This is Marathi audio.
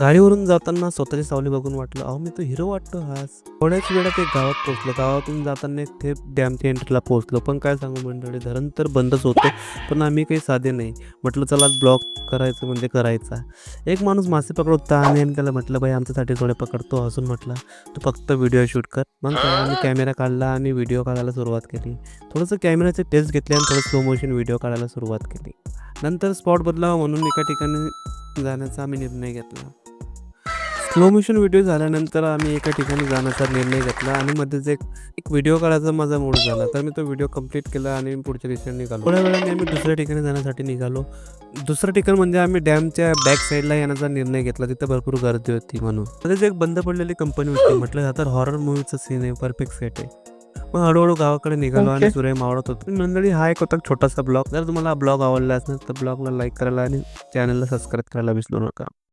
गाडीवरून जाताना स्वतःची सावली बघून वाटलं अहो मी तो हिरो वाटतो हास थोड्याच वेळात एक गावात पोहोचलो. गावातून जाताना एक थेट डॅमच्या एंट्रीला पोहोचलो. पण काय सांगू मंडळी धरण तर बंदच होतं पण आम्ही काही साधे नाही. म्हटलं चला ब्लॉक करायचं म्हणजे करायचा. एक माणूस मासे पकडत होता. आणि आम्ही त्याला म्हटलं बाई आमच्यासाठी थोडे पकडतो हसून म्हटलं. तू फक्त व्हिडिओ शूट कर. मग आम्ही कॅमेरा काढला आणि व्हिडिओ काढायला सुरुवात केली. थोडंसं कॅमेराचे टेस्ट घेतले आणि थोडं स्लो मोशन व्हिडिओ काढायला सुरुवात केली. नंतर स्पॉट बदलावा म्हणून एका ठिकाणी जाण्याचा आम्ही निर्णय घेतला. स्लो मोशन व्हिडिओ झाल्यानंतर आम्ही एका ठिकाणी जाण्याचा निर्णय घेतला आणि मध्येच एक एक व्हिडिओ काढायचा माझा मूड झाला. तर मी तो व्हिडिओ कंप्लीट केला आणि पुढच्या दिशेने निघालो. थोड्या वेळाने आम्ही दुसऱ्या ठिकाणी जाण्यासाठी निघालो. दुसरं ठिकाण म्हणजे आम्ही डॅमच्या बॅक साईडला येण्याचा निर्णय घेतला. तिथं भरपूर गर्दी होती म्हणून. मध्येच एक बंद पडलेली कंपनी होती. म्हटलं हा तर हॉरर मूवीचं सीन आहे. परफेक्ट सेट आहे. मग हळूहळू गावाकडे निघालो आणि सूर्य मावळत होतो. मंडळी हा एक होता छोटासा ब्लॉग जर तुम्हाला हा ब्लॉग आवडला असेल तर ब्लॉगला लाईक करायला आणि चॅनलला सबस्क्राईब करायला विसरू नका.